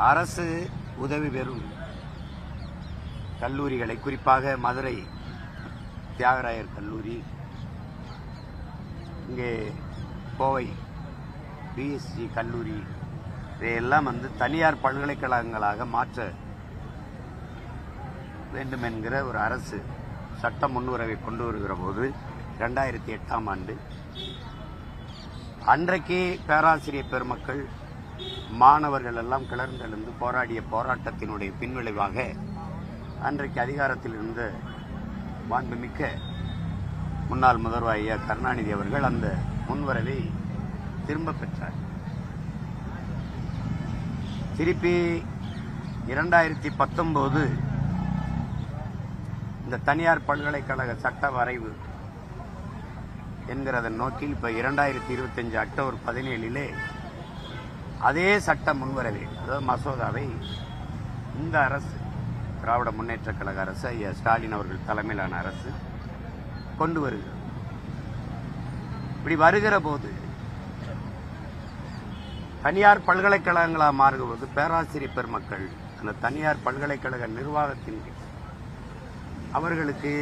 அரசு உதவி பெறும் கல்லூரிகளை குறிப்பாக மதுரை தியாகராயர் கல்லூரி இங்கே கோவை பிஎஸ்சி கல்லூரி இதையெல்லாம் வந்து தனியார் பல்கலைக்கழகங்களாக மாற்ற வேண்டும் என்கிற ஒரு அரசு சட்ட முன்னுரவை கொண்டு வருகிற போது ரெண்டாயிரத்தி எட்டாம் ஆண்டு அன்றைக்கே பேராசிரியர் பெருமக்கள் மாணவர்கள் எல்லாம் கிளர்ந்தெழுந்து போராடிய போராட்டத்தினுடைய பின்விளைவாக அன்றைக்கு அதிகாரத்தில் இருந்த மாண்புமிக்க முன்னாள் முதல்வர் ஐயா கருணாநிதி அவர்கள் அந்த முன்வரவை திரும்ப பெற்றார். திருப்பி இரண்டாயிரத்தி பத்தொன்பது இந்த தனியார் பல்கலைக்கழக சட்ட வரைவு என்கிறதன் நோக்கில் இப்ப இரண்டாயிரத்தி இருபத்தஞ்சு அக்டோபர் பதினேழிலே அதே சட்ட முன்வரவை அதாவது மசோதாவை இந்த அரசு திராவிட முன்னேற்ற கழக அரசு ஐயா ஸ்டாலின் அவர்கள் தலைமையிலான அரசு கொண்டு வருகிறது. இப்படி வருகிற போது தனியார் பல்கலைக்கழகங்களாக மாறுவது பேராசிரியர் பெருமக்கள் அந்த தனியார் பல்கலைக்கழக நிர்வாகத்தின் கீழ். அவர்களுக்கு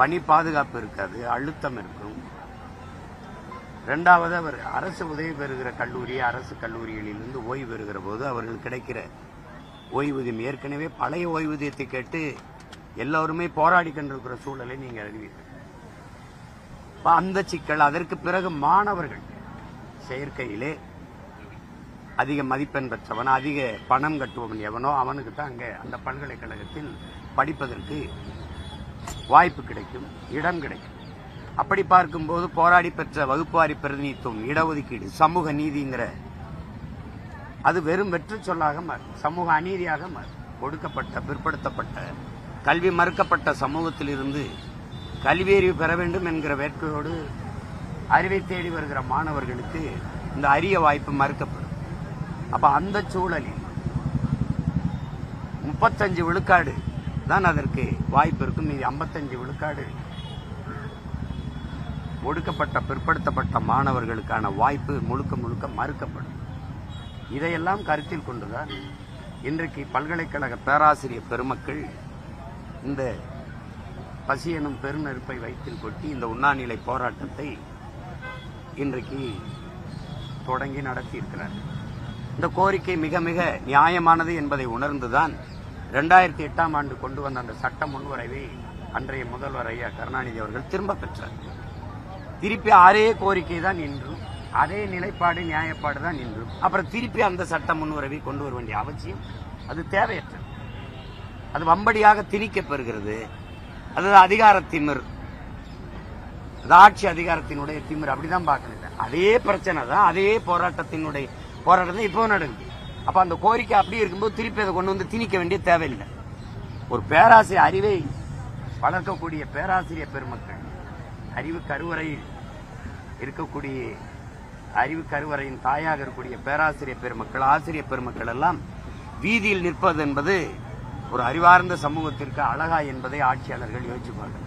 பணி பாதுகாப்பு இருக்காது அழுத்தம் இருக்கும். ரெண்டாவது அவர் அரசு உதவி பெறுகிற கல்லூரி அரசு கல்லூரிகளிலிருந்து ஓய்வு பெறுகிற போது அவர்கள் கிடைக்கிற ஓய்வூதியம். ஏற்கனவே பழைய ஓய்வூதியத்தை கேட்டு எல்லோருமே போராடி கொண்டிருக்கிற சூழலை நீங்கள் அறிவீர்கள். அந்த சிக்கல் அதற்கு பிறகு மாணவர்கள் செயற்கையிலே அதிக மதிப்பெண் பெற்றவன் அதிக பணம் கட்டுவவன் எவனோ அவனுக்கு தான் அங்கே அந்த பல்கலைக்கழகத்தில் படிப்பதற்கு வாய்ப்பு கிடைக்கும் இடம் கிடைக்கும். அப்படி பார்க்கும்போது போராடி பெற்ற வகுப்புவாரி பிரதிநிதித்துவம் இடஒதுக்கீடு சமூக நீதிங்கிற அது வெறும் வெற்று சொல்லாக மாறும். சமூக அநீதியாக மாறும். ஒடுக்கப்பட்ட பிற்படுத்தப்பட்ட கல்வி மறுக்கப்பட்ட சமூகத்திலிருந்து கல்வியறிவு பெற வேண்டும் என்கிற வேட்கையோடு அறிவை தேடி வருகிற மாணவர்களுக்கு இந்த அரிய வாய்ப்பு மறுக்கப்படும். அப்ப அந்த சூழலில் முப்பத்தஞ்சு விழுக்காடு தான் அதற்கு வாய்ப்பு இருக்கும். மீதி ஐம்பத்தஞ்சு விழுக்காடு ஒடுக்கப்பட்ட பிற்படுத்தப்பட்ட மாணவர்களுக்கான வாய்ப்பு முழுக்க முழுக்க மறுக்கப்படும். இதையெல்லாம் கருத்தில் கொண்டுதான் இன்றைக்கு பல்கலைக்கழக பேராசிரியர் பெருமக்கள் இந்த பசி எனும் பெருநெருப்பை வைத்தில் கொட்டி இந்த உண்ணாநிலை போராட்டத்தை இன்றைக்கு தொடங்கி நடத்தியிருக்கிறார் இந்த கோரிக்கை மிக மிக நியாயமானது என்பதை உணர்ந்துதான் இரண்டாயிரத்தி எட்டாம் ஆண்டு கொண்டு வந்த அந்த சட்ட முன்வரைவை அன்றைய முதல்வர் ஐயா கருணாநிதி அவர்கள் திரும்ப பெற்றார். திருப்பி அதே கோரிக்கை தான் நின்றும். அதே நிலைப்பாடு நியாயப்பாடு தான் நின்றும். அப்புறம் திருப்பி அந்த சட்ட முன்வரைவை கொண்டு வர வேண்டிய அவசியம் அது தேவையற்றது. அது வம்படியாக திணிக்கப்பெறுகிறது. அது அதிகார திமிர் அது ஆட்சி அதிகாரத்தினுடைய திமிர். அப்படிதான் பார்க்கணும் அதே பிரச்சனை தான் அதே போராட்டத்தினுடைய போராட்டம் இப்போ நடக்குது. அப்ப அந்த கோரிக்கை அப்படியே இருக்கும்போது திருப்பி அதை கொண்டு வந்து திணிக்க வேண்டிய தேவையில்லை. ஒரு பேராசிரியர் அறிவை வளர்க்கக்கூடிய பேராசிரியர் பெருமக்கள் அறிவு கருவறையில் இருக்கக்கூடிய அறிவு கருவறையின் தாயாக இருக்கக்கூடிய பேராசிரியர் பெருமக்கள் ஆசிரியர் பெருமக்கள் எல்லாம் வீதியில் நிற்பது என்பது ஒரு அறிவார்ந்த சமூகத்திற்கு அழகா என்பதை ஆட்சியாளர்கள் யோசிப்பார்கள்